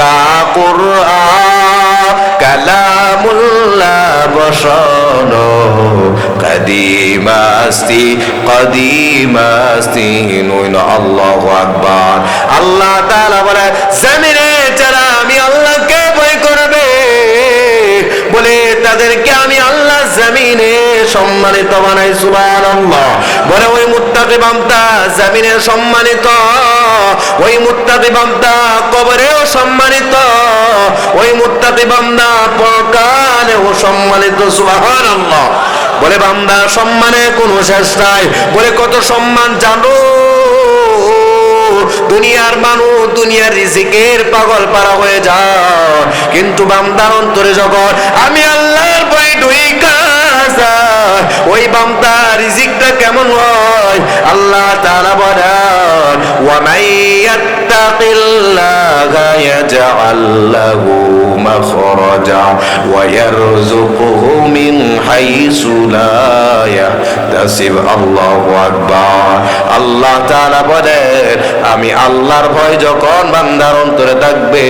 পাকা কুরআন, কালামুল্লাহ বসানো কদিমাস্তি কদিমাস্তি, নইন আল্লাহু আকবার। আল্লাহ তাআলা বলে, জমিনে যারা আমি আল্লাহকে ভয় করবে, বলে তাদেরকে আমি আল্লাহ জমিনে সম্মানিত বানাই, সুবহানাল্লাহ। বলে ওই মুত্তাকি বান্দা, জমিনে সম্মানিত ওই মুত্তাকি বান্দা কবরেও সম্মানিত, ওই মুত্তাকি বান্দা পরকালেও সম্মানিত, সুবহানাল্লাহ। বলে, বান্দা, সম্মানে কোনো শেষ নাই। বলে, কত সম্মান জানো? দুনিয়ার মানুষ দুনিয়ার রিজিকের পাগল পারা হয়ে যায়। কিন্তু বান্দার অন্তরে যখন আমি আল্লাহর ভয় যায় ওই বান্দা রিজিকটা কেমন হয়? আল্লাহ তাআলা বলেন ومن يتق الله يجعل له ওয়া ইয়ারযুকুহু মিন হাইসু লা ইয়াহতাসিব আল্লাহু আকবার আল্লাহ তাআলা বলেন, আমি আল্লাহর ভয় যখন বান্দার অন্তরে থাকবে,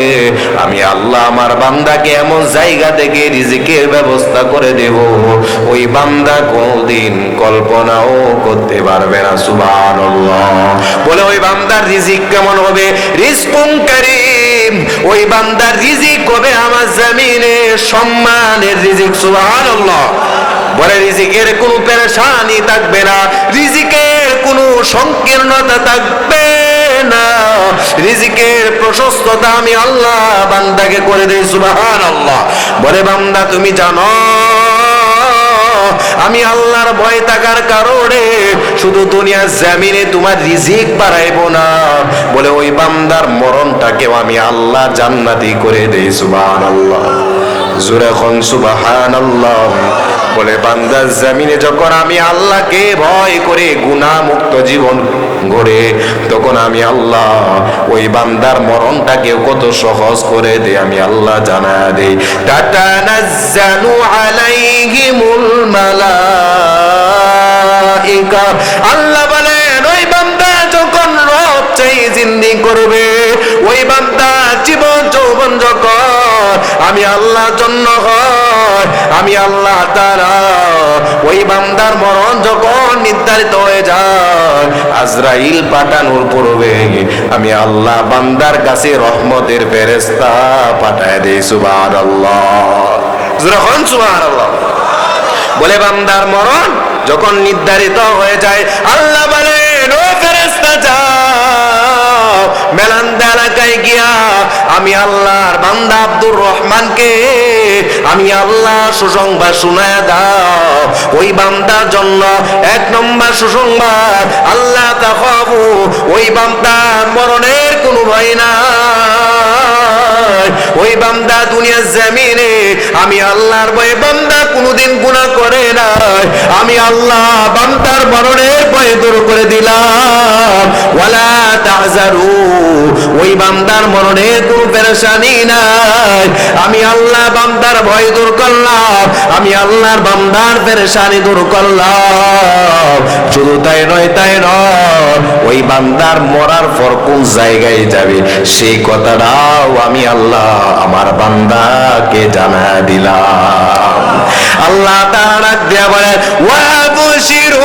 আমি আল্লাহ আমার বান্দাকে এমন জায়গা থেকে রিজিকের ব্যবস্থা করে দেব। ওই বান্দা কোনদিন কল্পনাও করতে পারবে না, সুবহানাল্লাহ। বলে ওই বান্দার রিজিক কেমন হবে? রিজকুন কারীম। ওই বান্দার রিজিক হবে জমিনে সম্মানের রিজিক, সুবহানাল্লাহ। বলে রিজিকের কোনো পেরেশানি থাকবে না, রিজিকের কোনো সংকীর্ণতা থাকবে না। রিজিকের প্রশস্ততা আমি আল্লাহ বান্দাকে করে দেই সুবাহান আল্লাহ বলে বান্দা, তুমি জানো ভয় থাকার কারণে শুধু দুনিয়ার জামিনে তোমার রিজিক বাড়াইব না। বলে ওই বান্দার মরণটাকেও আমি আল্লাহ জান্নাতি করে দেই সুবাহান আল্লাহ সুবাহান আল্লাহ বলে বান্দার জামিনে যখন আমি আল্লাহকে ভয় করে জীবন তখন আমি আল্লাহ ওই বান্দার মরণটাকে কত সহজ করে দে আমি আল্লাহ জানা দেই। টাটা নাজ্জালু আলাইহিমুল মালাইকা আল্লাহ বলেন, ওই বান্দা যখন রব চাই জিন্দি করবে, ওই বান্দা জীবন যৌবন যখন আমি আল্লাহ জন্য হয়, আমি আল্লাহ তারা ওই বান্দার মরণ যখন নির্ধারিত হয়ে যায়, আজরাইল পাঠানোর পূর্বে আমি আল্লাহ বান্দার কাছে রহমতের ফেরেস্তা পাঠায় দেই সুবাহ আল্লাহ যখন সুবাহ আল্লাহ বলে, বান্দার মরণ যখন নির্ধারিত হয়ে যায়, আল্লাহ যাও। মেলান্দা এলাকায় গিয়া আমি আল্লাহর বান্দা আব্দুর রহমানকে, আমি আল্লাহ সুসংবাদ শোনায় দাও। ওই বান্দার জন্য এক নম্বর সুসংবাদ, আল্লাহ তাহাবু ওই বান্দার মরণের কোনো ভয় নাই। ওই বান্দা দুনিয়ার জমিনে, আমি আল্লাহর ভয়ে বান্দা কোনোদিন করে আমি আল্লাহ বান্দার মরণের ভয় দূর করে দিলাম। ওয়ালা ওই বান্দার মরণের কোনো পেরেশানি নাই। আমি আল্লাহ বান্দার ভয় দূর করলাম, আমি আল্লাহর বান্দার পেরেশানি দূর করলাম। শুধু তাই নয় তাই নয় বান্দার মরার পর কোন জায়গায় যাবে? সেই কথাটাও আমি আল্লাহ আমার বান্দাকে জানা দিলাম। আল্লাহ তারা দেয়া বলেন, ওয়াবশিরু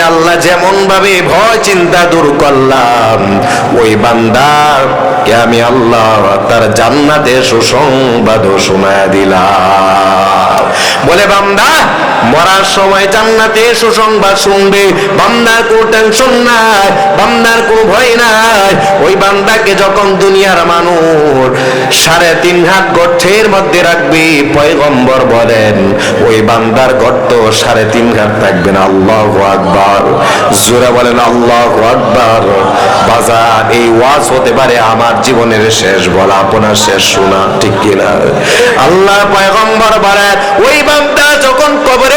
আল্লাহ যেমন ভাবে ভয় চিন্তা দূর করলাম, ওই বান্দা আমি আল্লাহ তার জান্নাতে সুসংবাদ শোনা দিলাম। বলে, বান্দা মরার সময় জান্নাতে সুসংবাদ শুনবে। বান্দার কোনো টেনশন নাই, বান্দার কোনো ভয় নাই। ওই বান্দাকে যখন দুনিয়ার মানুষ সাড়ে তিন হাত গর্তের মধ্যে রাখবে, পয়গম্বর বলেন, ওই বান্দার গর্ত সাড়ে তিন হাত থাকবে না। আল্লাহ আকবার। জোরে বলেন, আল্লাহ আকবার। বাজার এই ওয়াজ হতে পারে আমার জীবনের শেষ বলা, আপনার শেষ শোনা, ঠিক কিনা? আল্লাহ পয়গম্বর বলেন, ওই বান্দা যখন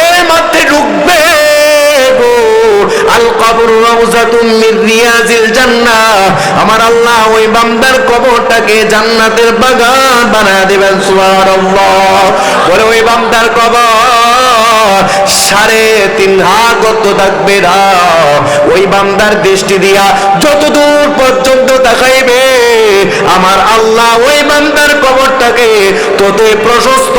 কবরের ঢুকবে আল কবর রাউজাতুম মির রিয়াজিল জান্নাহ। আমার আল্লাহ ওই বান্দার কবরটাকে জান্নাতের বাগান বানায় দিবেন, সুবহানাল্লাহ। বলে ওই বান্দার কবর সাড়ে তিন হাত থাকবে না। ওই বান্দার দৃষ্টি দিয়া যতদূর পর্যন্ত তাকাইবে আমার আল্লাহ ওই বান্দার কবরটাকে ততই প্রশস্ত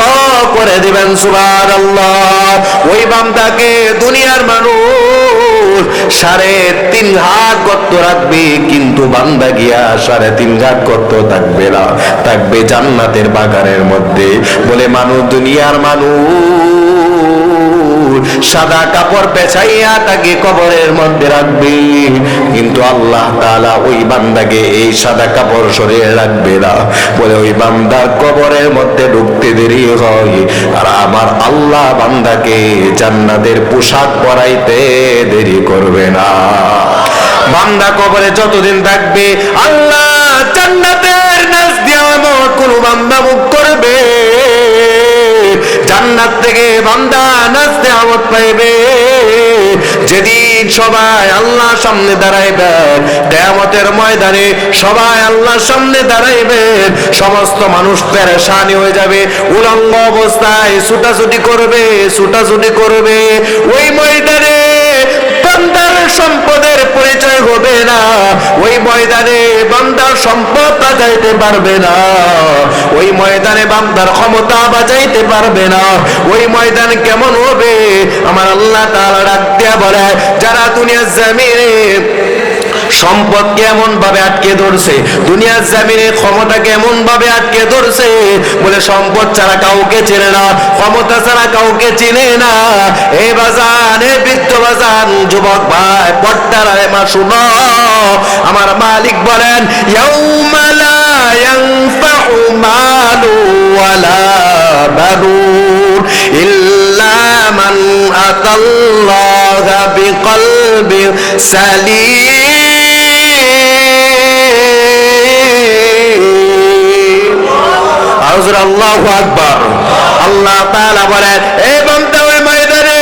করে দিবেন, সুবহানাল্লাহ। ওই বান্দাকে দুনিয়ার মানুষ সাড়ে তিন হাত গর্ত রাখবে, কিন্তু বান্দা গিয়া সাড়ে তিন হাত গর্ত থাকবে না, থাকবে জান্নাতের বাগানের মধ্যে। বলে, মানুষ, দুনিয়ার মানুষ সাদা কাপড় পেছাইয়া তাকে কবরের মধ্যে রাখবে। কিন্তু আল্লাহ তাআলা ওই বান্দাকে এই সাদা কাপড় সরিয়ে রাখবে না। বলে ওই বান্দার কবরের মধ্যে ঢুকতে দেরি হয়। আর আমার আল্লাহ বান্দাকে জান্নাতের পোশাক পরাইতে দেরি করবে না। বান্দা কবরে যতদিন থাকবে, আল্লাহ জান্নাতের নাচ দিয়ে এমন কোন বান্দা মুখ করবে। জান্নাত থেকে বান্দা আমত যেদিন সবাই আল্লাহ সামনে দাঁড়াইবে, কেয়ামতের ময়দানে সবাই আল্লাহর সামনে দাঁড়াইবেন সমস্ত মানুষ পেরেশানি হয়ে যাবে, উলঙ্গ অবস্থায় ছুটাছুটি করবে ছুটাছুটি করবে। ওই ময়দানে হবে না। ওই ময়দানে বান্দার সম্পদ বাজাইতে পারবে না। ওই ময়দানে বান্দার ক্ষমতা বাজাইতে পারবে না। ওই ময়দান কেমন হবে? আমার আল্লাহ তাআলা রাত দিয়া বলে, যারা দুনিয়ার জমিনে সম্পদ কেমন ভাবে আটকে ধরছে? দুনিয়ার জামিনে ক্ষমতা কেমন ভাবে আটকে ধরছে? বলে সম্পদ ছাড়া কাউকে চেনে না, ক্ষমতা ছাড়া কাউকে চিনে না। এ বাজান, এ বৃদ্ধ বাজান, যুবক ভাই পট্টার মা, শুনো। আমার মালিক বলেন, ইয়াউমা লা ইয়ানফাউ মালু ওয়ালা বানুন ইল্লা মান আতাল্লাহা বিকলবিন সালিম। আউজুর আল্লাহু আকবার। আল্লাহ তাআলা বলেন এই ময়দানে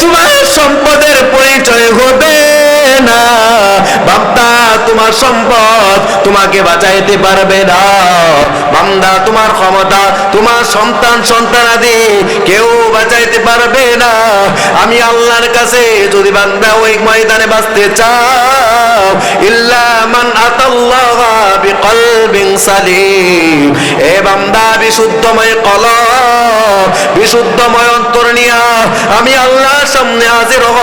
তোমার সম্পদের পরিচয় হবে না। বান্দা, তোমার সম্পদ তোমাকে বাঁচাইতে পারবে না। বান্দা, তোমার ক্ষমতা, তোমার সন্তান সন্তানাদি কেউ বাঁচাইতে পারবে না। আমি আল্লাহর কাছে যদি বান্দা ওই ময়দানে বাঁচতে ইল্লা এ বান্দা, বিশুদ্ধময় কলব, বিশুদ্ধময় অন্তর নিয়া আমি আল্লাহর সামনে হাজির হব।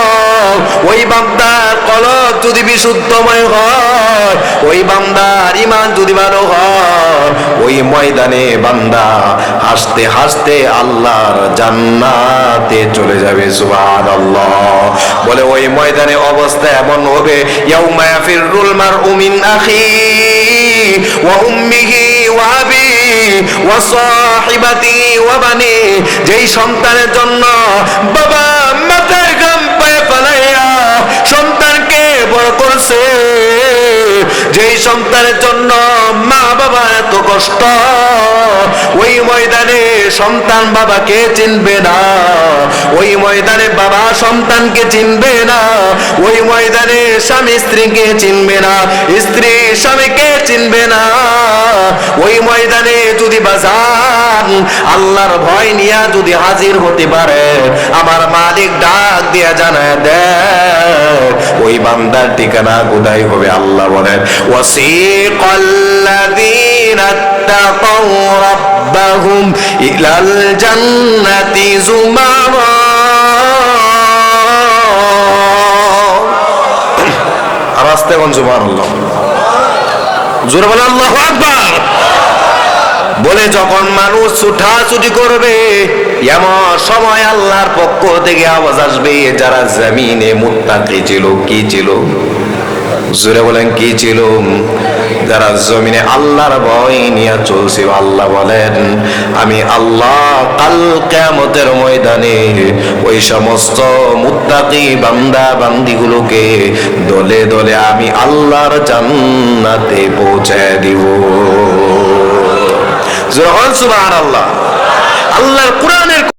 ওই বান্দার কলব যদি বিশুদ্ধময় হয়, ওই বান্দার ইমান যদি ভালো হয় ওই ময়দানে বান্দা হাসতে হাসতে আল্লাহর জান্নাতে চলে যাবে, সুবহানাল্লাহ। বলে, ওই ময়দানে অবস্থা এমন হবে, ইয়াউমা ইয়াফিরুল মারউ মিন আখি ওয়া উম্মিহি ওয়া আবি ওয়া সাহিবাতি ওয়া বানি। যেই সন্তানের জন্য বাবা মাথার ঘাম পায়ে ফেলাইয়া সন্তানকে বড় করছে যেই সন্তানের জন্য মা বাবা এত কষ্ট, ওই ময়দানে সন্তান বাবাকে চিনবে না, ওই ময়দানে বাবা সন্তানকে চিনবে না, ওই ময়দানে স্বামী স্ত্রীকে চিনবে না, স্ত্রী স্বামীকে চিনবে না। ওই ময়দানে যদি বাজার, আল্লাহর ভয় নিয়া যদি হাজির হতে পারে, আমার মালিক ডাক দিয়া জানায় দেয়, ওই বান্দার ঠিকানা কোথায় হবে আল্লাহ বলেন। ওয়াসিকাল্লাযীনা ইত্তাকাউ রাব্বাহুম ইলাল জান্নাতি যুমারা আর আস্তে কোন সুবহানাল্লাহ জোরে বলে, আল্লাহু আকবার! বলে যখন মানুষ ছুটাছুটি করবে, এমন সময় আল্লাহর পক্ষ থেকে আওয়াজ আসবে, যারা জমিনে মুত্তাকি ছিল, কি ছিল? জোরে বলেন, কি ছিল? যারা জমিনে আল্লাহর ভয় নিয়ে চলছে, আল্লাহ বলেন, আমি আল্লাহ কাল কেমতের ময়দানে ওই সমস্ত মুত্তাকি বান্দা বান্দিগুলোকে দলে দলে আমি আল্লাহর জান্নাতে পৌঁছায় দিব। সুবহান আল্লাহ আল্লাহর কোরআনে